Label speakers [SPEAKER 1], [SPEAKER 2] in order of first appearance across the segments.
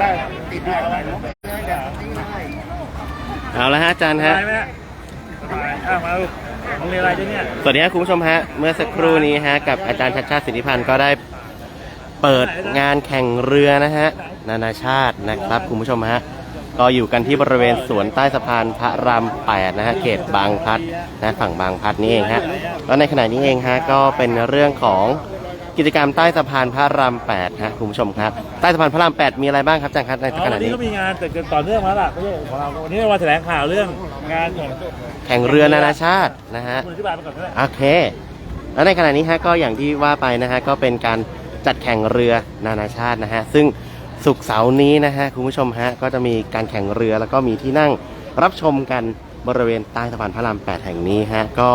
[SPEAKER 1] ได้ติดได้อะไร
[SPEAKER 2] เอาละฮะอาจารย์ฮะ
[SPEAKER 1] ได้ไหมฮะอ้าวมาลูกโรงเรียนอะไรจ๊เนี่ย
[SPEAKER 2] สวัสดีครับคุณผู้ชมฮะ เมื่อสักครู่นี้ฮะ กับอาจารย์ชัดชาติสิทธิพันธ์ก็ได้เปิดงานแข่งเรือนะฮะ นานาชาตินะครับคุณผู้ชมฮะ ก็อยู่กันที่บริเวณสวนใต้สะพานพระรามแปดนะฮะ เขตบางพลัดนะฝั่งบางพลัดนี่เองฮะ แล้วในขณะนี้เองฮะ ก็เป็นเรื่องของ กิจกรรมใต้สะพานพระรามแปดฮะคุณผู้ชมครับ ใต้สะพานพระรามแปดมีอะไรบ้างครับอาจารย์ครับใน
[SPEAKER 1] อ๋อ
[SPEAKER 2] ขณะ
[SPEAKER 1] วันนี้
[SPEAKER 2] นี้
[SPEAKER 1] ก็มีงานแต่ต่อเนื่องมาละไม่ใช่ของเราวันนี้วันแถลงข่าวเรื่องงานของ
[SPEAKER 2] แข่งเรือนานาชาตินะฮะ
[SPEAKER 1] คุณอธิบายมาก่อนก็ได้
[SPEAKER 2] โอเค แล้วในขณะนี้ฮะก็อย่างที่ว่าไปนะฮะก็เป็นการจัดแข่งเรือนานาชาตินะฮะซึ่งสุกร์เสาร์นี้นะฮะคุณผู้ชมฮะก็จะมีการแข่งเรือแล้วก็มีที่นั่งรับชมกันบริเวณใต้สะพานพระราม 8 แห่งนี้ฮะก็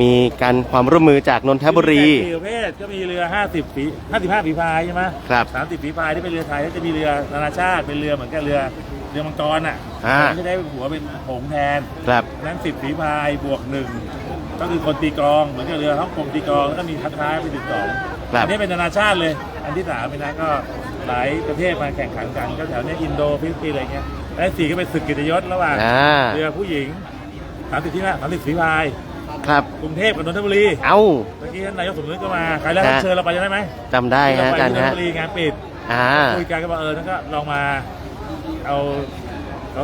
[SPEAKER 2] มีการความร่วมมือจากนนทบุรี
[SPEAKER 1] มีประเภทก็มีเรือ 50ฝี55ฝีพายใช่ไหม
[SPEAKER 2] ครับ
[SPEAKER 1] 30ฝีพายที่เป็นเรือไทยแล้วจะมีเรือนานาชาติเป็นเรือเหมือนกับเรือเรือมังกรอะ
[SPEAKER 2] อ่า
[SPEAKER 1] จะได้หัวเป็นหงส์แทน
[SPEAKER 2] ครับ
[SPEAKER 1] นั้นสิบฝีพายบวกหนึ่งก็คือคนตีกลองเหมือนกับเรือฮ่องกงตีกลองแล้วก็มีทัดท้ายเป็นสิบสอง
[SPEAKER 2] ครับ
[SPEAKER 1] อันี้เป็นนานาชาติเลย อันที่สามเป็นนะก็หลายประเทศมาแข่งขันกันก็แถวเนี้ยอินโดฟิลิปปินส์อะไรเงี้ยและสี่ก็เป็นศึกเกิตยศระหว่าง
[SPEAKER 2] อ่า
[SPEAKER 1] เรือผู้หญิงสามสิบที่นั่สามสิบฝีพาย
[SPEAKER 2] ครับ
[SPEAKER 1] กรุงเทพกับนนทบุรี
[SPEAKER 2] เอ้า
[SPEAKER 1] เมื่อกี้ท่านนายกสมนึกก็มาใครแล้ว
[SPEAKER 2] ฮะ
[SPEAKER 1] เชิญเราไปได้ไหม
[SPEAKER 2] จำได้ฮะอาจารย์
[SPEAKER 1] ที่นน
[SPEAKER 2] ฮะ
[SPEAKER 1] ทบุรีงานปิด
[SPEAKER 2] อ่า
[SPEAKER 1] คุยกันก็บอกเออนั่นก็ลองมา เอา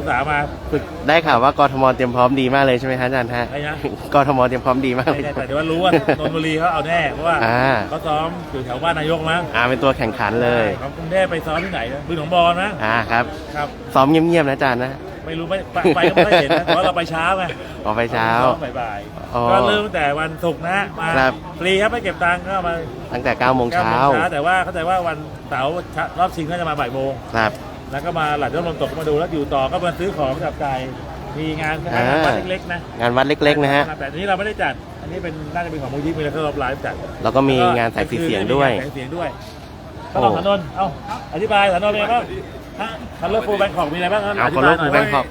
[SPEAKER 1] สาวๆมาฝึก
[SPEAKER 2] ได้ข่าวว่ากทมเตรียมพร้อมดีมากเลยใช่ไหมฮะอาจารย์ฮะ
[SPEAKER 1] อะไรนะ
[SPEAKER 2] กทมเตรียมพร้อมดีมากเลย
[SPEAKER 1] ไม่แน่แต่เดี๋ยวว่ารู้ว่านนทบุรีเขาเอาแน่เพราะว่า
[SPEAKER 2] อ่า
[SPEAKER 1] เขาซ้อมอยู่แถวบ้านนายกมั้ง
[SPEAKER 2] อ่าเป็นตัวแข่งขันเลย
[SPEAKER 1] ของกรุงเทพไปซ้อมที่ไหนนะบึงหนองบอลนะ
[SPEAKER 2] อ่าครับ
[SPEAKER 1] ครับ
[SPEAKER 2] ซ้อมเงียบๆนะอาจารย์นะ
[SPEAKER 1] ไม่รู้ไม่ไปไปก็ไม่ได้เห็นนะเพราะเราไปเช้าไง
[SPEAKER 2] ออกไปเช้า
[SPEAKER 1] ซ้อมบ่าย
[SPEAKER 2] อ๋อ
[SPEAKER 1] ๆก็เริ่มตั้งแต่วันศุกร์นะมา
[SPEAKER 2] ครับ
[SPEAKER 1] ฟรีครับไม่เก็บตังค์ก็มา
[SPEAKER 2] ตั้งแต่9โมง
[SPEAKER 1] เก้า
[SPEAKER 2] เช้า
[SPEAKER 1] โมงเช้าแต่ว่าเข้าใจว่าวันเสาร์รอบชิงก็จะมาบ่ายโมง
[SPEAKER 2] ครับ
[SPEAKER 1] แล้วก็มาหลังจากลมตกก็มาดูแล้วอยู่ต่อก็มาซื้อของจับจ่ายมีงานคล้ายๆ
[SPEAKER 2] อ่า
[SPEAKER 1] งานวัดเล็กๆนะ
[SPEAKER 2] งานวัดเล็ก ๆ นะฮะ
[SPEAKER 1] แต่อันนี้เราไม่ได้จัด อันนี้เป็นน่าจะเป็นของมูลที่มีแล้วก็รับไลฟ์จัด
[SPEAKER 2] แล้วก็มีงานแสงสีเสียงด้วย
[SPEAKER 1] แสงสีเสียงด้วยก็ลองสานนท์เอาอธิบายสานนท์เป็นไงบ้างฮะ คันเลอร์ฟูแบงคอกมีอะไรบ้างครับ
[SPEAKER 2] เอา
[SPEAKER 1] อธิ
[SPEAKER 2] คอน
[SPEAKER 1] บา
[SPEAKER 2] โล
[SPEAKER 1] ยหน่อย
[SPEAKER 2] แบงคอก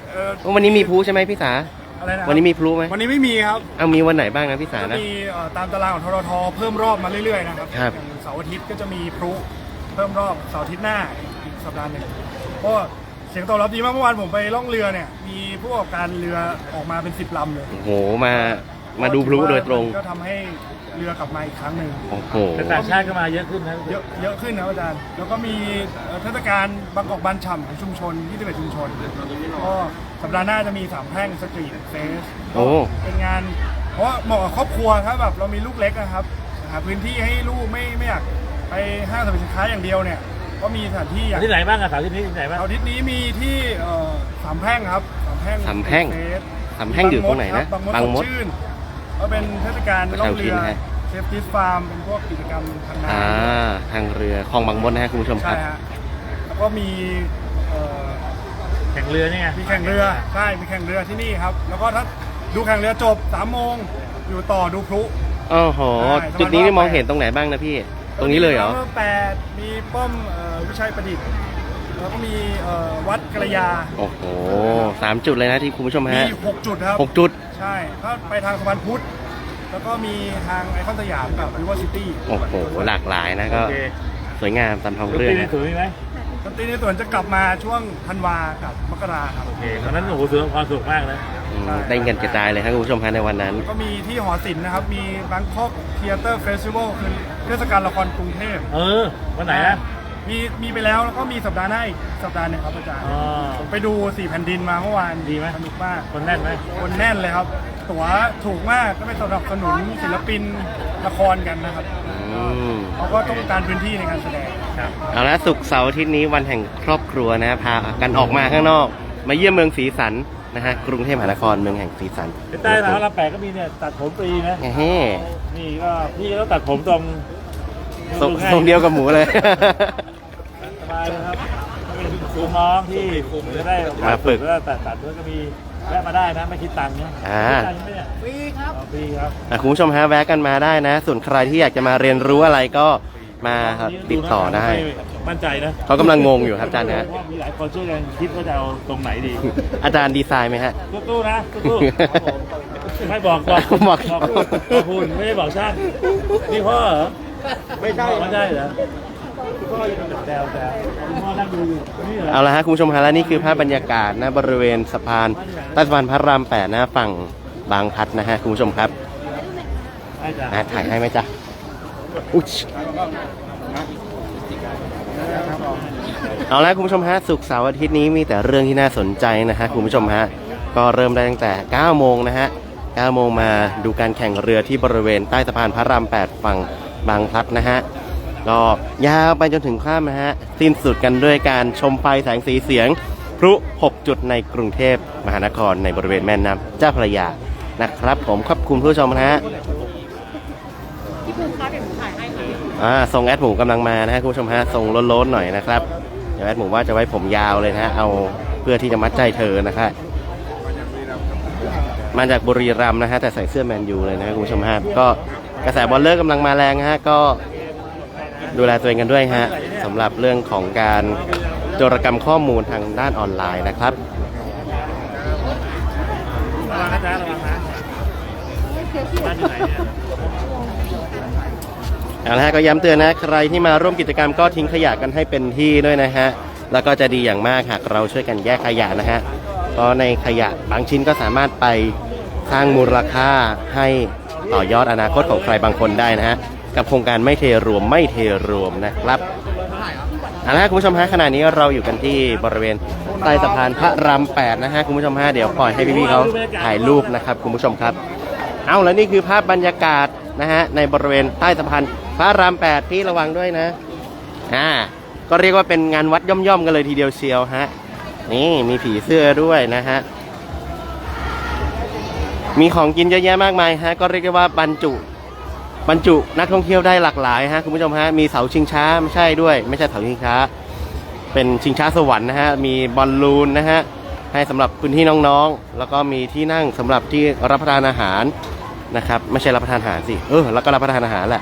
[SPEAKER 2] วันนี้มีพลุใช่ไหมพี่สา
[SPEAKER 3] อะไรนะ
[SPEAKER 2] วันนี้มีพลุไหม
[SPEAKER 3] วันนี้ไม่มีครับ
[SPEAKER 2] เอามีวันไหนบ้างนะพี่สา
[SPEAKER 3] ก็
[SPEAKER 2] นะ
[SPEAKER 3] มีเอ่อตามตารางของทรทเพิ่มรอบมาเรื่อยๆนะครับ
[SPEAKER 2] ครับ
[SPEAKER 3] อย่างเสาร์อาทิตย์ก็จะมีพลุเพิ่มรอบเสาร์อาทิตย์หน้าอีกสัปดาห์หนึ่งเพราะเสียงตอบรับดีมากเมื่อวานผมไปล่องเรือเนี่ยมีผู้ประกอบการเรือออกมาเป็นสิบลำเลย
[SPEAKER 2] โอ้โหมา มาดูพลุโดยตรง
[SPEAKER 3] ก็ทำให้เรือกลับมาอีกครั้งหนึ่ง
[SPEAKER 2] โอ้โห
[SPEAKER 1] แต่ต่างชาติก็มาเยอะขึ้นนะ
[SPEAKER 3] เยอะเยอะขึ้นนะอาจารย์ แล้วก็มีเอ่อเทศกาลบางกอกบานฉ่ำของชุมชน21ชุมชน ก็สัปดาห์หน้าจะมีสามแพร่งสตรีทเฟส
[SPEAKER 2] โอ้
[SPEAKER 3] เป็นงาน เพราะว่าเหมาะกับครอบครัวครับแบบเรามีลูกเล็กนะครับ หาพื้นที่ให้ลูกไม่ไม่อยากไปห้างสรรพสินค้าอย่างเดียวเนี่ย ก็มีสถานที่อย่าง
[SPEAKER 1] ที่ไหนบ้างอะสาวที่นี้ที่ไหนบ้าง
[SPEAKER 3] อาทิตย์นี้มีที่เอ่อสามแพร่งครับสามแพร่ง
[SPEAKER 2] สามแพร่ง
[SPEAKER 3] เฟส
[SPEAKER 2] สามแพร่งอยู่ตรงไหนนะ
[SPEAKER 3] บางมด
[SPEAKER 2] บางมด
[SPEAKER 3] สดชื่น ก็เป็นเทศกาลล่องเรือ
[SPEAKER 2] ประชาอุทิศนะฮะ
[SPEAKER 3] เซฟตี้ฟาร์มเป็นพวกกิจกรรมทางน้
[SPEAKER 2] อ่าทางเรือคลองบางมดนะฮะคุณผู้ชมำครั
[SPEAKER 3] ใช่
[SPEAKER 2] บ
[SPEAKER 3] ฮะแล้วก็มีเอ่อ
[SPEAKER 1] แข่งเรือนี่ไง
[SPEAKER 3] มีแข่งเรือใช่มีแข่งเรือที่นี่ครับ แล้วก็ถ้าดูแข่งเรือจบสามโมงอยู่ต่อดูพลุ
[SPEAKER 2] โอ้โห
[SPEAKER 3] ใช่
[SPEAKER 2] จุดนี้นี่
[SPEAKER 3] สะพาน
[SPEAKER 2] มองเห็นตรงไหนบ้างนะพี่ ตรงนี้เลยเหรอ
[SPEAKER 3] มีแปดมีป้อมเอ่อวิชัยประดิษฐ์ แล้วก็มีเอ่อวัดกระยา
[SPEAKER 2] โอ้โหสามจุดเลยนะที่คุณผู้ชม
[SPEAKER 3] มี
[SPEAKER 2] ฮะ
[SPEAKER 3] หกจุดครับ
[SPEAKER 2] หกจุด
[SPEAKER 3] ใช่ถ้าไปทางสะพานพุทธ แล้วก็มีทางไอคอนสยามกับริเวอร์ซิตี้
[SPEAKER 2] โอ้โห หลากหลายนะ
[SPEAKER 1] โอ
[SPEAKER 2] ก็
[SPEAKER 1] เค
[SPEAKER 2] สวยงามตามท้อง
[SPEAKER 1] รถ
[SPEAKER 2] เรื่อ
[SPEAKER 1] ตี
[SPEAKER 2] ง
[SPEAKER 1] ใน
[SPEAKER 2] นะ
[SPEAKER 1] สวนมีไหม
[SPEAKER 3] ดนตรีในสวนจะกลับมาช่วงธันวากับมกราครับ
[SPEAKER 1] โอเคตอนนั้นโอ้โหสวนความสุขมากนะ
[SPEAKER 2] อืมได้เงินกระจายเลยครับคุณผู้ชมฮะในวันนั้น
[SPEAKER 3] ก็มีที่หอศิลป์นะครับ มีบางคอกเทเตอร์เฟสติวัลคือเทศกาลละครกรุงเทพ
[SPEAKER 1] เออ วันไหนนะ
[SPEAKER 3] มีมีไปแล้วแล้วก็มีสัปดาห์หน้าอีกสัปดาห์หนึ่งครับอาจารย์
[SPEAKER 1] อ๋อ
[SPEAKER 3] ผมไปดูสี่แผ่นดินมาเมื่อวาน
[SPEAKER 1] ดีไหม
[SPEAKER 3] สนุกมาก
[SPEAKER 1] คนแน่นไหม
[SPEAKER 3] คนแน่นเลยครับ ตั๋วถูกมากก็ไปสนับสนุนศิลปินละครกันนะครับ
[SPEAKER 2] อืม
[SPEAKER 3] เขาก็ต้องการพื้นที่ในการแสดง
[SPEAKER 1] ครับ
[SPEAKER 2] เอาละสุกร์เสาร์อาทิตย์นี้วันแห่งครอบครัวนะพากันออกมาข้างนอก มาเยี่ยมเมืองสีสันนะฮะกรุงเทพมหานครเมืองแห่งสีสัน
[SPEAKER 1] ใต้มหาลัยแปดก็มีเนี่ยตัดผมฟรีนะ
[SPEAKER 2] เฮ้
[SPEAKER 1] นี่ก็พี่ก็ตัดผมตรง
[SPEAKER 2] ทรง
[SPEAKER 1] ง่า
[SPEAKER 2] ทรงเดียวกับหมูเลย
[SPEAKER 1] สบายเลยครับก็เป็นครูน้องที่จะได้
[SPEAKER 2] มาฝึก
[SPEAKER 1] แล้วตัดตัดด้วยก็มีแวะมาได้นะไม่คิดตังค์นะ
[SPEAKER 2] อ่า
[SPEAKER 1] คิดตังค์ไหมเนี่ยฟรีครับฟรีครับ
[SPEAKER 2] อะคุณผู้ชมฮะแวะกันมาได้นะ ส่วนใครที่อยากจะมาเรียนรู้อะไรก็มาติดต่อได้
[SPEAKER 1] มั่นใจนะ
[SPEAKER 2] เขากำลังงงอยู่ครับอาจารย์นะ
[SPEAKER 1] เพว่ามีหลายคนช่วยกันคิดว่าจะเอาตรงไหนดี
[SPEAKER 2] อาจารย์ดีไซน์ไหมฮะ
[SPEAKER 1] ตู้ๆนะตู้ๆไม่บอกบอก
[SPEAKER 2] บอก
[SPEAKER 1] บอกคุณไม่ได้บอกช่างนี่พ่อเหรอ ไม่ใช่ไม่ใช่เหรอคุณพ่ออยู่แบบแซวแซวคุณพ่อนั่งดูอยู่นี่เหรอ
[SPEAKER 2] เอาละฮะคุณผู้ชมฮะและนี่คือภาพบรรยากาศนะบริเวณสะพานใต้สะพานพระรามแปดนะฝั่งบางพลัดนะฮะคุณผู้ชมครับ
[SPEAKER 1] ใช่จ้ะ
[SPEAKER 2] นะถ่ายให้ไหมจ๊ะอุ๊ยเอาละคุณผู้ชมฮะศุกร์เสาร์อาทิตย์นี้มีแต่เรื่องที่น่าสนใจนะฮะคุณผู้ชมฮะก็เริ่มได้ตั้งแต่9โมงนะฮะ9โมงมาดูการแข่งเรือที่บริเวณใต้สะพานพระราม 8 ฝั่ง บางพลัดนะฮะก็ยาวไปจนถึงข้ามนะฮะ สิ้นสุดกันด้วยการชมไฟแสงสีเสียง พลุ 6 จุดในกรุงเทพมหานครในบริเวณแม่น้ำเจ้าพระยานะครับ ผมขอบคุณผู้ชมนะฮะอ่าทรงแอดหมูกำลังมานะฮะคุณผู้ชมฮะทรงโล้นๆหน่อยนะครับเดี๋ยวแอดหมูว่าจะไว้ผมยาวเลยนะฮะเอาเพื่อที่จะมัดใจเธอนะครับมาจากบุรีรัมย์นะฮะแต่ใส่เสื้อแมนยูเลยนะฮะคุณผู้ชมฮะก็ กระแสบอลเลิกกำลังมาแรงฮะก็ดูแลตัวเองกันด้วยฮะสำหรับเรื่องของการโจรกรรมข้อมูลทางด้านออนไลน์นะครับ
[SPEAKER 1] ระวังนะจ๊ะระวังนะบ้านอยู่ไหนเนี่ย
[SPEAKER 2] เอาละฮะก็ย้ำเตือนนะใครที่มาร่วมกิจกรรมก็ทิ้งขยะกันให้เป็นที่ด้วยนะฮะแล้วก็จะดีอย่างมากหากเราช่วยกันแยกขยะนะฮะเพราะในขยะบางชิ้นก็สามารถไปสร้างมูลค่าให้ ต่อยอดอนาคตของใครบางคนได้นะฮะ กับโครงการไม่เทรวมไม่เทรวมนะครับเอาละคุณผู้ชมฮะขณะนี้เราอยู่กันที่บริเวณใต้สะพานพระรามแปดนะฮะคุณผู้ชมฮะเดี๋ยวปล่อยให้พี่ๆเขาถ่ายรูปนะครับคุณผู้ชมครับ เอาแล้วนี่คือภาพบรรยากาศนะฮะในบริเวณใต้สะพานพระรามแปดที่ระวังด้วยนะอ่าก็เรียกว่าเป็นงานวัดย่อมๆกันเลยทีเดียวเชียวฮะนี่มีผีเสื้อด้วยนะฮะ มีของกินเยอะแยะมากมายฮะก็เรียกได้ว่าบรรจุบรรจุนักท่องเที่ยวได้หลากหลายฮะคุณผู้ชมฮะมีเสาชิงช้าไม่ใช่ด้วย ไม่ใช่เสาชิงช้า เป็นชิงช้าสวรรค์นะฮะมีบอลลูนนะฮะให้สำหรับพื้นที่น้องๆ แล้วก็มีที่นั่งสำหรับที่รับประทานอาหารนะครับไม่ใช่รับประทานอาหารสิเออแล้วก็รับประทานอาหารแหละ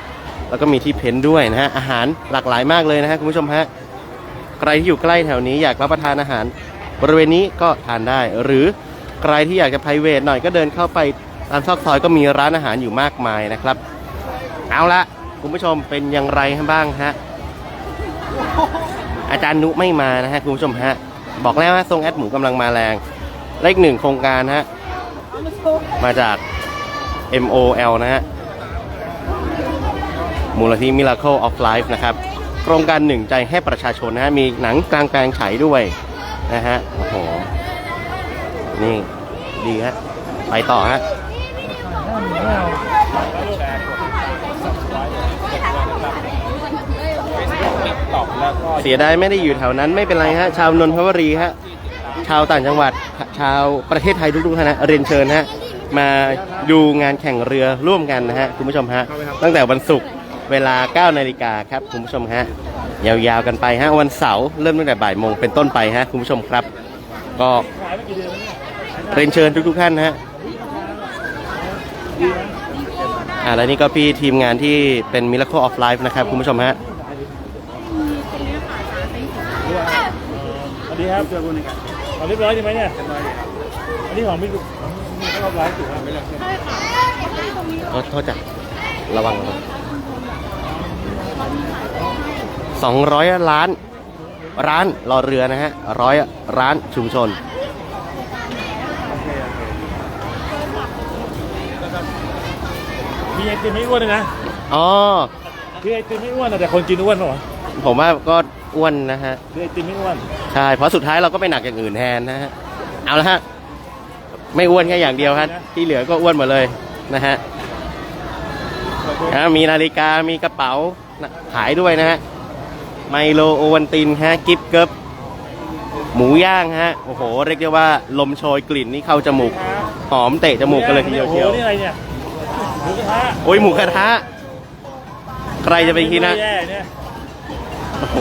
[SPEAKER 2] แล้วก็มีที่เพ้นท์ด้วยนะฮะอาหารหลากหลายมากเลยนะฮะคุณผู้ชมฮะใครที่อยู่ใกล้แถวนี้อยากรับประทานอาหาร บริเวณนี้ก็ทานได้หรือ ใครที่อยากจะ p r i v a t หน่อยก็เดินเข้าไปตามซอกซอยก็มีร้านอาหารอยู่มากมายนะครับ เอาละคุณผู้ชมเป็นอย่างไรบ้างฮะอาจารย์นุไม่มานะฮะคุณผู้ชมฮะบอกแล้วฮะทรงแอดหมูกำลังมาแรง เลขหนึ่งโครงการฮะมาจาก MOL นะฮะมูลนิธิ Miracle of Life นะครับโครงการหนึ่งใจให้ประชาชนนะฮะมีหนังกลางแปลงฉายด้วยนะฮะโอ้โห นี่ ดีฮะ ไปต่อฮะเสียดายไม่ได้อยู่แถวนั้นไม่เป็นไรฮะ ชาวนนทบุรีฮะ ชาวต่างจังหวัด ชาวประเทศไทยทุกๆท่านนะเรียนเชิญฮะ มาดูงานแข่งเรือร่วมกันนะฮะ คุณผู้ชมฮะ ตั้งแต่วันศุกร์เวลา 9 นาฬิกาครับ คุณผู้ชมฮะ ยาวๆกันไปฮะ วันเสาร์เริ่มตั้งแต่บ่ายโมงเป็นต้นไปฮะ คุณผู้ชมครับ ก็ เรียนเชิญทุกๆท่านนะฮะอ่าแล้วนี่ก็พี่ทีมงานที่เป็น Miracle of Life นะครับ คุณผู้ชมฮะ
[SPEAKER 1] สวัสดีครับเจอคุณอีกเอาเรียบร้อยใช่ไหมเนี่ยอันนี้ของพี่กุ๊กมีก็รับไลฟ์ถูกไหมไม่เลย
[SPEAKER 2] โทษโทษจ้ะระวังระวังสองร้อยล้าน ร้านรอเรือนะฮะร้อยร้านชุมชน
[SPEAKER 1] มีไอติมไม่อ้วนเลยนะ
[SPEAKER 2] อ๋อ
[SPEAKER 1] คือไอติมไม่อ้วนนะแต่คนกินอ้วนเหรอ
[SPEAKER 2] ผมว่าก็อ้วนนะฮะ
[SPEAKER 1] คือไอติมไม่อ้วน
[SPEAKER 2] ใช่ เพราะสุดท้ายเราก็ไปหนักอย่างอื่นแทนนะฮะ เอาละฮะ ไม่อ้วนแค่อย่างเดียวครับที่เหลือก็อ้วนหมดเลยนะฮะอ่ามีนาฬิกา มีกระเป๋านะขายด้วยนะฮะ ไมโลโอวันตินฮะ กิฟเกิบหมูย่างฮะ โอ้โห เรียกได้ว่าลมโชยกลิ่นนี่เข้าจมูก หอมเตะจมูกกันเลยทีเดียวเชียว
[SPEAKER 1] โอ้โหนี่อะไรเนี่ยห มูกระทะ
[SPEAKER 2] โอ้ยหมูกระทะใครจะไปคิดนะ
[SPEAKER 1] ไม่แย่เนี่ย
[SPEAKER 2] โอ้โห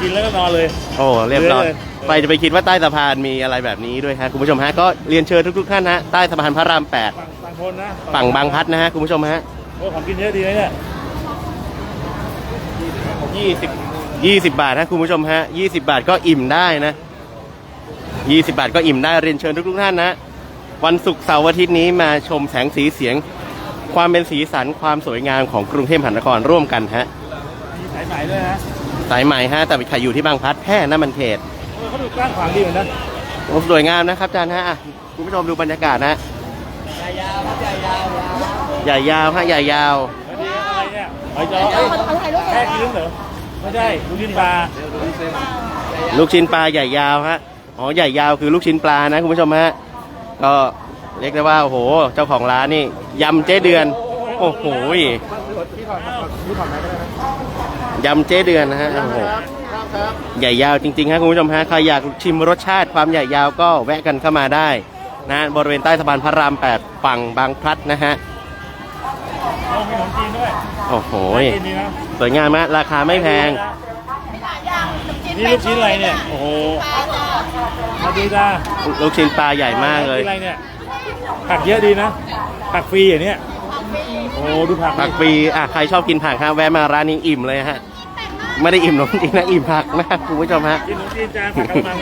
[SPEAKER 1] กินแล้วก็นอนเลย
[SPEAKER 2] โอ้เรียบร้อย
[SPEAKER 1] เลย
[SPEAKER 2] ไปจะไปคิดว่าใต้สะพานมีอะไรแบบนี้ด้วยฮะคุณผู้ชมฮะก็เรียนเชิญทุกๆท่านฮะใต้สะพานพระราม
[SPEAKER 1] ฝั่งฝั่งคนนะ
[SPEAKER 2] 8ฝั่งบางพลัดนะฮะคุณผู้ชมฮะ
[SPEAKER 1] โอ้ของกินเยอะดีนะเนี่ย
[SPEAKER 2] 20 20บาทฮะคุณผู้ชมฮะ20บาทก็อิ่มได้นะ20บาทก็อิ่มได้เรียนเชิญทุกๆท่านนะวันศุกร์เสาร์อาทิตย์นี้มาชมแสงสีเสียง ความเป็นสีสันความสวยงามของกรุงเทพมหานครร่วมกันฮะ
[SPEAKER 1] มีสายไหมด้วยนะ
[SPEAKER 2] สายใหม่ฮะแต่ไปขายอยู่ที่บางพลัดแพร่นั่นมันเขต
[SPEAKER 1] เขาดูกว้างขวางดีเหมือนกัน
[SPEAKER 2] โอ้สวยงามนะครับอาจารย์ฮะอะคุณผู้ชมดูบรรยากาศนะใหญ่ยาวฮะใหญ่ยาว
[SPEAKER 1] แล้วนี่อะไรเนี่ยหอยจ้อแค่กินเหรอไม่ใช่ลูกชิ้นปลา
[SPEAKER 2] ลูกชิ้นปลาใหญ่ยาวฮะอ๋อใหญ่ยาวคือลูกชิ้นปลานะคุณผู้ชมฮะก็ เรียกได้ว่าโอ้โห เจ้าของร้านนี่ยำเจ๊เดือน โอ้โหยำเจ๊เดือนนะฮะโอ้โหใหญ่ยาวจริงๆฮะคุณผู้ชมฮะใครอยากชิมรสชาติความใหญ่ยาวก็แวะกันเข้ามาได้นะบริเวณใต้สะพานพระราม 8 ฝั่งบางพลัดนะฮะ
[SPEAKER 1] เอามีขนมจีนด้วย
[SPEAKER 2] โอ้โห
[SPEAKER 1] กินดีนะ
[SPEAKER 2] สวยงามมากราคาไม่แพง
[SPEAKER 1] นี่ลูกชิ้นอะไรเนี่ย โอ้โหมาดูจ้า
[SPEAKER 2] ลูกชิ้นปลาใหญ่มากเลย
[SPEAKER 1] อะไรเนี่ย ผักเยอะดีนะ ผักฟรีอย่างเนี้ยโอ้โหดูผัก
[SPEAKER 2] ผักฟรีอะใครชอบกินผักฮะแวะมาร้านนี้อิ่มเลยฮะ ไม่ได้อิ่มหนมจริงนะอิ่มผักนะคุณผู้ชมฮะ
[SPEAKER 1] กินขนมจีนจานผักกะละมัง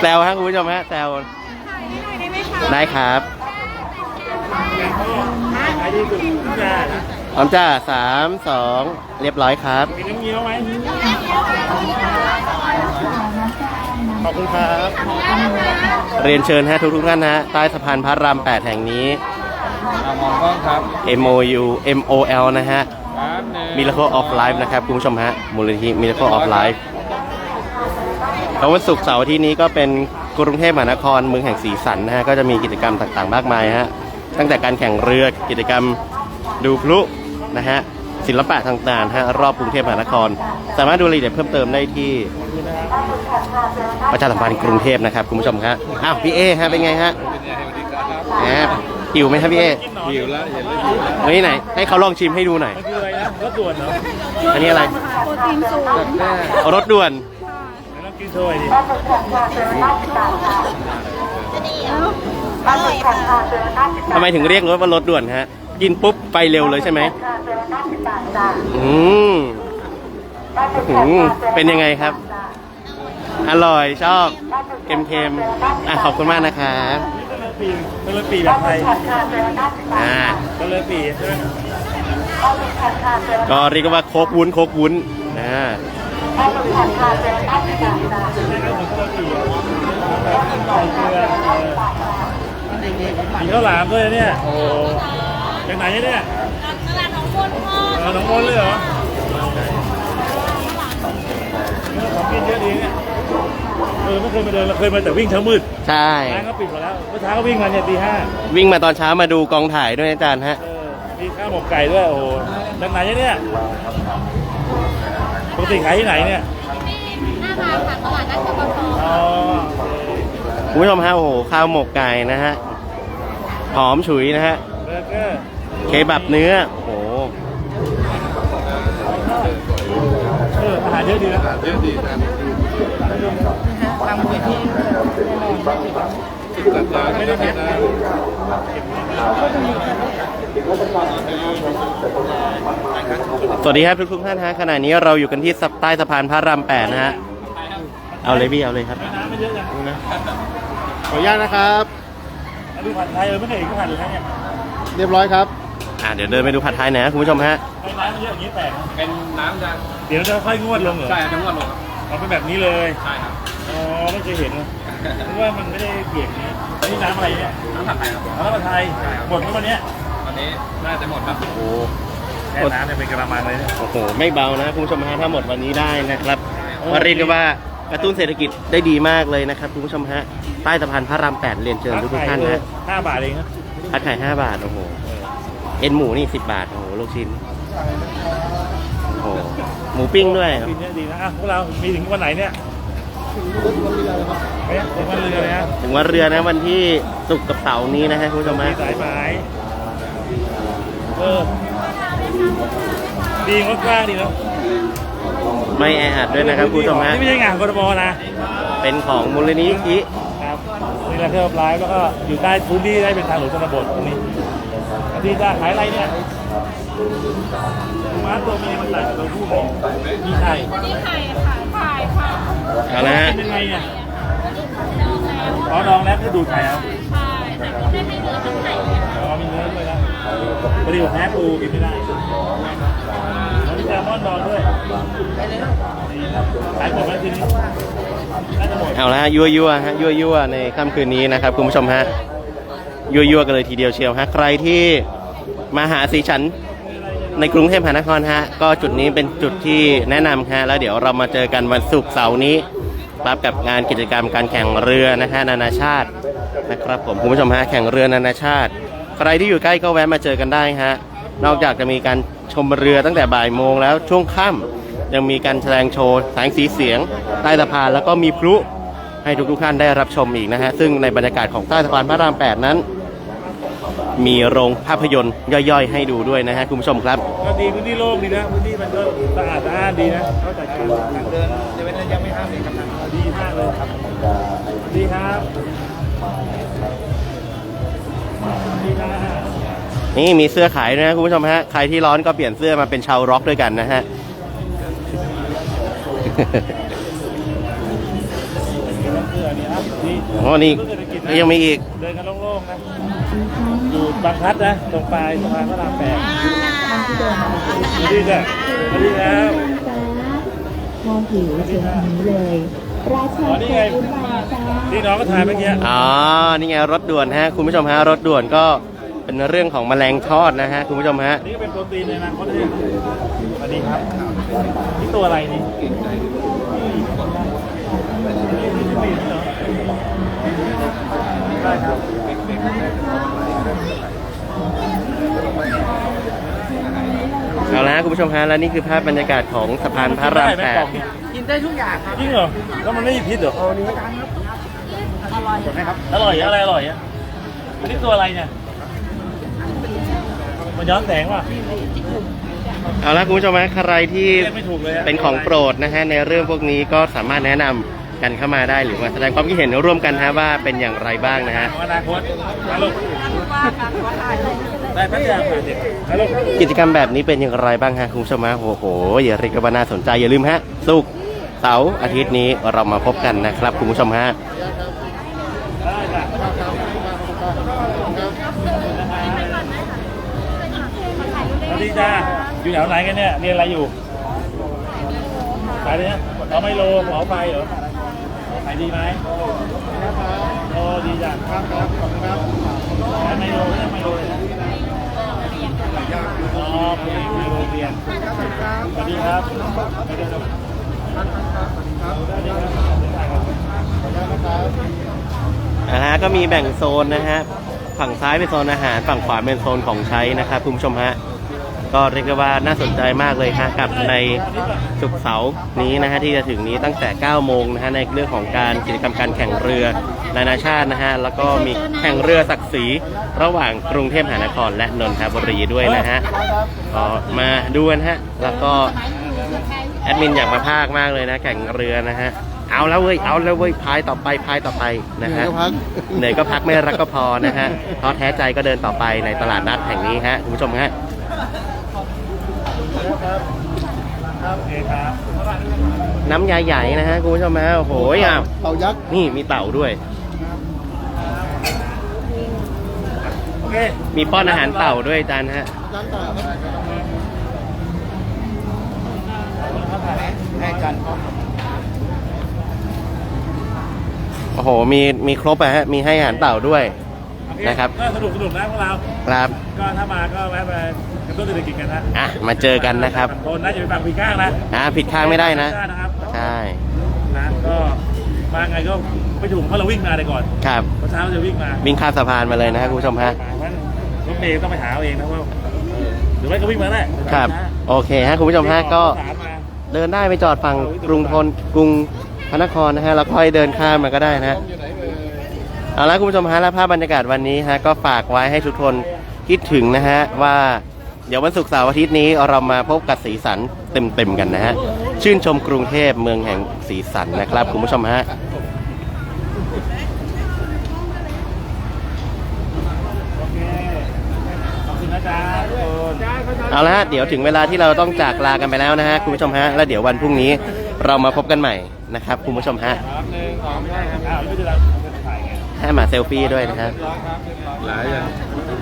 [SPEAKER 2] แซวฮะคุณผู้ชมฮะแซวได้ครับ
[SPEAKER 1] ขายดีสุดทุกจานนะ
[SPEAKER 2] พร้อมจ้าสามสองเรียบร้อยครับ
[SPEAKER 1] มีน้ำเงี้ยวไหม
[SPEAKER 2] ขอบคุณครับ เรียนเชิญฮะทุกทุกๆท่านฮะใต้สะพานพระราม 8 แห่งนี้
[SPEAKER 4] มองกล้องครับ
[SPEAKER 2] M O U M O L นะฮะ
[SPEAKER 4] ครับหนึ่ง
[SPEAKER 2] Miracle of Life นะครับคุณผู้ชมฮะมูลนิธิ Miracle of Life แล้ววันศุกร์เสาร์อาที่นี้ก็เป็นกรุงเทพมหานครเมืองแห่งสีสันนะฮะก็จะมีกิจกรรมต่างๆ มากมายฮะตั้งแต่การแข่งเรือกิจกรรมดูพลุนะฮะ ศิลปะต่างๆฮะรอบกรุงเทพมหานคร สามารถดูรายละเอียดเพิ่มเติมได้ที่ประชาสัมพันธ์กรุงเทพนะครับคุณผู้ชมครับอ้าวพี่เอฮะเป็นไงฮะ
[SPEAKER 4] เป็นไงสวัสดีครับ
[SPEAKER 2] แหมหิวไหมครับพี่เอ
[SPEAKER 1] กินหนอน
[SPEAKER 4] หิวแล้วเห็นแล้วหิวแล้ว
[SPEAKER 2] เฮ้ยไหน ให้เขาลองชิมให้ดูหน่อย
[SPEAKER 1] มันคืออะไรนะรถด่วนเหรอ
[SPEAKER 2] อันนี้อะไร
[SPEAKER 5] โปรตีนสูง
[SPEAKER 4] จัดแน่
[SPEAKER 2] เอารถด่วน
[SPEAKER 1] เดี๋ยวลองกินโชยดิ
[SPEAKER 5] อร่อยค่ะ
[SPEAKER 2] ทำไมถึงเรียกรถว่ารถด่วนฮะ กินปุ๊บไปเร็วเลยใช่ไหมอืมอืมเป็นยังไงครับ อร่อยชอบเค็มๆอะขอบคุณมากนะครับ
[SPEAKER 1] ปีก็เลยปีแบบไทย
[SPEAKER 2] อ่า
[SPEAKER 1] ก็เลยปี
[SPEAKER 2] ก็เรียกว่าโคกวุ้นโคกวุ้นอ่า
[SPEAKER 1] มีข้าวหลามด้วยเนี่ยโอ้ จากไหนเนี่ย
[SPEAKER 5] ตลาดหนองมนพ่อ
[SPEAKER 1] เออหนองมนเลยเหรอของกินเยอะดีเนี่ยเออไม่เคยมาเดินเราเคยมาแต่วิ่งเช้ามืด
[SPEAKER 2] ใช่
[SPEAKER 1] ร้านก็ปิดหมดแล้วเมื่อเช้าก็วิ่งมาเนี่ยตีห้า
[SPEAKER 2] วิ่งมาตอนเช้ามาดูกองถ่ายด้วยนะอาจารย์ฮะ
[SPEAKER 1] เออมีข้าวหมกไก่ด้วยโอ้โหจากไหนเนี่ยปกติขายที่ไหนเนี่ย
[SPEAKER 5] หน้าร้านค่ะตลาดนัดกบต
[SPEAKER 1] อ๋อ
[SPEAKER 2] คุณผู้ชมฮะโอ้โหข้าวหมกไก่นะฮะหอมฉุยนะฮะ
[SPEAKER 1] เบอร์เกอร์
[SPEAKER 2] เคบับเนื้อ โอ้โห
[SPEAKER 1] เอออาหารเยอะดีนะ
[SPEAKER 4] เยอะดีครับจัดร้าน
[SPEAKER 1] ไม่
[SPEAKER 4] ไม่
[SPEAKER 1] ได้
[SPEAKER 4] ได้
[SPEAKER 1] เผ็
[SPEAKER 4] เผ็
[SPEAKER 1] ด
[SPEAKER 4] ด
[SPEAKER 1] นะ
[SPEAKER 4] นะ
[SPEAKER 2] สวัสดีครับทุกทุกๆท่านฮะขณะนี้เราอยู่กันที่ใต้สะพานพระรามแปดนะฮะ เอาเลยพี่เอาเลยครับ
[SPEAKER 1] น้ำไม่เยอะจัง
[SPEAKER 2] นะขออนุญาตนะครับ
[SPEAKER 1] แล้วดูผัดไทยเออไม่เคยเห็นก็ผัดเลยนะเนี่ย
[SPEAKER 2] เรียบร้อยครับ อ่าเดี๋ยวเดินไปดูผัดไทยหน่อยนะคุณผู้ชมฮะ
[SPEAKER 1] ไอ้น้ำมันเยอะอย่างนี้แปลกนะ
[SPEAKER 4] เป็นน้ำจะ
[SPEAKER 1] เดี๋ยวจะค่อยงวดลงเหรอ
[SPEAKER 4] ใช่ทั้งวันลงครับ
[SPEAKER 1] เอาเป็นแบบนี้เลย
[SPEAKER 4] ใช่ครับ
[SPEAKER 1] อ๋อไม่เคยเห็นนะเพราะว่ามันไม่ได้เปียกอย่างนี้อันนี้น้ำอะไรเนี่ย
[SPEAKER 4] น้ำผัดไทยครับ
[SPEAKER 1] น้ำผัดไทยหมดเมื่อวันเนี้ย
[SPEAKER 4] วันนี้น่าจะหมดครับ
[SPEAKER 2] โอ้โห
[SPEAKER 1] แค่น้ำเนี่ยเป็นกระมังเลยเนี่ย
[SPEAKER 2] โอ้โหไม่เบานะคุณผู้ชมฮะถ้าหมดวันนี้ได้นะครับว่าเรียกได้ว่ากระตุ้นเศรษฐกิจได้ดีมากเลยนะครับคุณผู้ชมฮะใต้สะพานพระรามแปดเรียนเชิญทุกๆท่านนะฮะ
[SPEAKER 1] ห้าบาทเองนะ
[SPEAKER 2] ผัดไข่ห้าบาทโอ้โห เอ็นหมูนี่สิบบาท โอ้โหลูกชิ้น โอ้โหหมูปิ้งด้วย
[SPEAKER 1] กินเนี่ยดีนะอะพวกเรา มีถึงวันไหนเนี่ยเนี่ยถึงวันเรือเลยนะ
[SPEAKER 2] ถึงวันเรือนะวันที่ศุกร์กับเสาร์นี้นะฮะคุณผู้ชม
[SPEAKER 1] มี
[SPEAKER 2] ฮะ
[SPEAKER 1] สายไหมเออ ดีงดกว้างดีเนาะ
[SPEAKER 2] ไม่แออัดด้วยนะครับคุณผู้ชมฮะ
[SPEAKER 1] นี่ไม่ใช่งานกรทมนะ
[SPEAKER 2] เป็นของมูลนิธิ
[SPEAKER 1] ครับนี่แหละเที่ยวไลฟ์แล้วก็อยู่ใต้พื้นที่ได้เป็นทางหลวงชนบทตรงนี้ อาทิตย์จะขายอะไรเนี่ยม้าตัวเมียมันใส่กับตัวผู้ไหมมีไข่
[SPEAKER 5] นี่ไข่ค่ะไข่ค่ะ
[SPEAKER 2] เอาละฮะ
[SPEAKER 1] เป็นยังไงเนี่ยอ๋อดองแล้วก็ดูดไข่เอา
[SPEAKER 5] ใช่แต่ก็ไม่ให้เนื้อทั้งไข่เลย
[SPEAKER 1] อ๋อมีเนื้อด้วยนะพอดีผมแพ้ปูกินไม่ได้แล้วนี่จะลมอนดองด้วยขายหมดไหมทีนี้น่าจะหมด
[SPEAKER 2] เอาละฮะยั่วยั่วๆฮะยั่วยั่วๆในค่ำคืนนี้นะครับคุณผู้ชมฮะ ยั่วๆกันเลยทีเดียวเชียวฮะใครที่มาหาสีฉันในกรุงเทพมหานครฮะก็จุดนี้เป็นจุดที่แนะนำฮะแล้วเดี๋ยวเรามาเจอกันวันศุกร์เสาร์นี้รับกับงานกิจกรรมการแข่งเรือนะฮะนานาชาตินะครับผมคุณผู้ชมฮะแข่งเรือนานาชาติ ใครที่อยู่ใกล้ก็แวะมาเจอกันได้ฮะนอกจากจะมีการชมเรือตั้งแต่บ่ายโมงแล้วช่วงค่ำยังมีการแสดงโชว์แสงสีเสียง ใต้สะพานแล้วก็มีพลุให้ทุกๆท่านได้รับชมอีกนะฮะซึ่งในบรรยากาศของใต้สะพานพระราม 8 นั้น มีโรงภาพยนตร์ย่อยๆ ให้ดูด้วยนะฮะคุณผู้ชมครับ
[SPEAKER 1] ก็ดีพื้นที่โล่งดีนะพื้นที่มันก็สะอาดสะอ้านดีนะเขาจัดการทางเดินจะเป็นระยะไม่ห้ามเลยครับดีมากเลยครับดีครับดีครับ
[SPEAKER 2] นี่มีเสื้อขายด้วยนะคุณผู้ชมฮะใครที่ร้อนก็เปลี่ยนเสื้อมาเป็นชาวร็อกด้วยกันนะฮะ
[SPEAKER 1] เสื้อนี่ครับดี
[SPEAKER 2] โอ้นี่ยังมีอีก
[SPEAKER 1] เดินกันโล่งๆนะ อยู่บางพลัดนะตรงปลายสะพานพระรามแปดดีจ้ะดีแล้ว
[SPEAKER 6] มองผิวเชิงนี้เลยราชา
[SPEAKER 1] อ๋อนี่ไง
[SPEAKER 6] อุบาจ้า
[SPEAKER 1] ที่น้องก็ถ่ายเมื่อกี้
[SPEAKER 2] อ๋อนี่ไงรถด่วนฮะคุณผู้ชมฮะรถด่วนก็เป็นเรื่องของแมลงทอดนะฮะคุณผู้ชมฮะ
[SPEAKER 1] นี่ก็เป็นโปรตีนในอนาคตเลยสวัสดีครับนี่ตัวอะไรนี่ได้ครับ
[SPEAKER 2] เอาละคุณผู้ชมฮะและนี่คือภาพบรรยากาศของสะพานพระราม
[SPEAKER 1] ได้ไห
[SPEAKER 2] แป
[SPEAKER 1] กล่
[SPEAKER 2] ด
[SPEAKER 1] องนี่กินได้ทุกอย่างครับจริงเหรอแล้วมันไม่มีพิษเหรออร่อยครับอร่อยอะไรอร่อยอะอันนี้ตัวอะไรเนี่ยมันย้อนแสงว่ะ
[SPEAKER 2] เอาละคุณผู้ชมฮะใครที่
[SPEAKER 1] เรียกไม่ถูกเลยอะ
[SPEAKER 2] เป็นของโปรดนะฮะในเรื่องพวกนี้ก็สามารถแนะนำกันเข้ามาได้หรือมาแสดงความคิดเห็นร่วมกันฮะว่าเป็นอย่างไรบ้างนะฮะ
[SPEAKER 1] ของอนาคตมาลูก ได้พัฒนาผ่านเด็กมาลูก
[SPEAKER 2] กิจกรรมแบบนี้เป็นอย่างไรบ้างฮะคุณผู้ชมฮะโอ้โหอย่าเรียกว่าน่าสนใจอย่าลืมฮะศุกร์เสาร์อาทิตย์นี้เรามาพบกันนะครับคุณผู้ชมฮะ
[SPEAKER 1] ได้จ้ะสวัสดีจ้าอยู่แถวไหนกันเนี่ยเรียนอะไรอยู่ขายเลยนะเราไม่โลหมอไฟเหรอขายดีไหมโอ้ดีจ้ะครับครับขอบคุณครับขายไมโลไม่ใช่ไมโลเลยนะอ๋อเป็นไมโลเรียน สวัสดีครับสวัสดีครับสวัสดีครับ
[SPEAKER 2] นะฮะก็มีแบ่งโซนนะฮะฝั่งซ้ายเป็นโซนอาหารฝั่งขวาเป็นโซนของใช้นะครับคุณผู้ชมฮะ ก็เรียกได้ว่าน่าสนใจมากเลยฮะกับในศุกร์เสาร์นี้นะฮะที่จะถึงนี้ตั้งแต่ 9 โมงนะฮะในเรื่องของการกิจกรรมการแข่งเรือนานาชาตินะฮะแล้วก็มีแข่งเรือศักดิ์ศรีระหว่างกรุงเทพมหานครและนนทบุรีด้วยนะฮะก็มาดูกันฮะแล้วก็แอดมินอยากมาภาคมากเลยนะ แข่งเรือนะฮะเอาแล้วเว้ย เอาแล้วเว้ย พายต่อไป พายต่อไปนะฮะ เหนื่อยก็พัก ไม่รักก็พอนะฮะเพราะแท้ใจก็เดินต่อไปในตลาดนัดแห่งนี้ฮะ คุณผู้ชมฮะ
[SPEAKER 1] โอเคครับ
[SPEAKER 2] น้ำยาใหญ่นะฮะคุณผู้ชมฮะโอ้โหอะ
[SPEAKER 3] เต่ายักษ์
[SPEAKER 2] นี่มีเต่าด้วย
[SPEAKER 1] โอเค
[SPEAKER 2] มีป้อนอาหารเต่าด้วยจานฮะ
[SPEAKER 1] ให้กัน
[SPEAKER 2] โอ้โห มีมีครบอะฮะ มีให้อาหารเต่าด้วยนะครับ
[SPEAKER 1] ก็สนุกสนุกนะพวกเรา
[SPEAKER 2] ครับ
[SPEAKER 1] ก็ถ้ามาก็แวะไป กระตุ้นเศรษฐกิจกันนะ
[SPEAKER 2] อะมาเจอกันนะครับ
[SPEAKER 1] ฝั่งคนน่าจะไปฟังพีก้างนะ
[SPEAKER 2] อะผิดข้างไม่ได้นะ
[SPEAKER 1] นะครับ
[SPEAKER 2] ใช่
[SPEAKER 1] นะก็มาไงก็ไม่ถูกเพราะเราวิ่งมาเลยก่อน
[SPEAKER 2] ครับ
[SPEAKER 1] เมื่อเช้าเราจะวิ่งมา
[SPEAKER 2] วิ่งข้ามสะพานมาเลยนะฮะคุณผู้ชมฮะ
[SPEAKER 1] มาเพราะฉะนั้นรถเมย์ต้องไปหาเอาเองนะว่าหรือไม่ก็วิ่งมาได้
[SPEAKER 2] ครับ โอเคฮะคุณผู้ชมฮะก็
[SPEAKER 1] สารมา
[SPEAKER 2] เดินได้ไปจอดฝั่งกรุงทนกรุงพระนครนะฮะแล้วค่อยเดินข้ามมาก็ได้นะฮะเอาละคุณผู้ชมฮะและภาพบรรยากาศวันนี้ฮะก็ฝากไว้ให้ทุกคนคิดถึงนะฮะว่า เดี๋ยววันศุกร์เสาร์อาทิตย์นี้เรามาพบกับสีสันเต็มๆกันนะฮะ ชื่นชมกรุงเทพเมืองแห่งสีสันนะครับ คุณผู้ชมฮะ
[SPEAKER 1] เอา
[SPEAKER 2] ละฮะเดี๋ยวถึงเวลาที่เราต้องจากลากันไปแล้วนะฮะคุณผู้ชมฮะแล้วเดี๋ยววันพรุ่งนี้เรามาพบกันใหม่นะครับ คุณผู้ชมฮะให้มาเซลฟี่ด้วยนะครับ
[SPEAKER 4] หลายอย่าง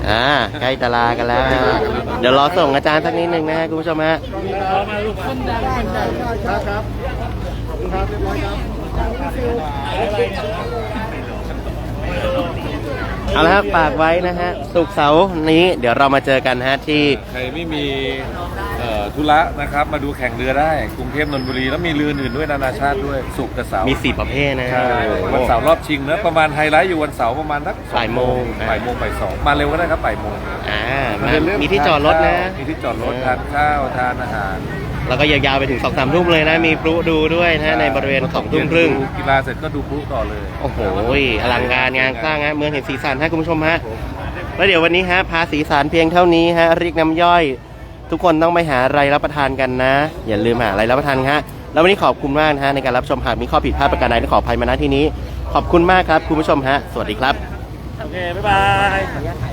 [SPEAKER 2] อ่าใกล้ตลากันแล้วนะฮะเดี๋ยวรอส่งอาจารย์สักนิดหนึ่งนะฮะคุณผู้ชมฮะ
[SPEAKER 1] ครับครับขอบคุณครับเรียบร้อยครับเอา
[SPEAKER 2] ละครับฝากไว้นะฮะสุกร์เสาร์นี้เดี๋ยวเรามาเจอกันฮะที่
[SPEAKER 4] ใครไม่มี ธุระนะครับ มาดูแข่งเรือได้ กรุงเทพนนทบุรีแล้วมีเรืออื่นด้วยนานาชาติด้วยสุกร์กับเสาร์
[SPEAKER 2] มีสี่ประเภทนะฮะ
[SPEAKER 4] ใช่วันเสาร์รอบชิงนะประมาณไฮไลท์อยู่วันเสาร์ประมาณนัก
[SPEAKER 2] บ่ายโมง
[SPEAKER 4] บ่ายโมงบ่ายสองมาเร็วก็ได้ครับบ่ายโมง
[SPEAKER 2] อ่ามา
[SPEAKER 4] เดินเล่น
[SPEAKER 2] มีที่จอดรถนะ
[SPEAKER 4] มีที่จอดรถทานข้าวทานอาหาร
[SPEAKER 2] แล้วก็ยาวๆไปถึงสองสามทุ่มเลยนะ มีพลุดูด้วยนะฮะในบริเวณสองทุ่มครึ่ง
[SPEAKER 4] ดูกีฬาเสร็จก็ดูพลุต่อเลย
[SPEAKER 2] โอ้โหอลังการงานสร้างฮะเมืองแห่งสีสันฮะคุณผู้ชมฮะแล้วเดี๋ยววันนี้ฮะพาสีสันเพียงเท่านี้ฮะเรียกน้ำย่อย ทุกคนต้องไปหาอะไรรับประทานกันนะ อย่าลืมหาอะไรรับประทานฮะแล้ววันนี้ขอบคุณมากนะฮะในการรับชมหากมีข้อผิดพลาดประการใดต้องขออภัยมาณที่นี้ ขอบคุณมากครับคุณผู้ชมฮะสวัสดีครับ
[SPEAKER 1] โอเคบ๊ายบาย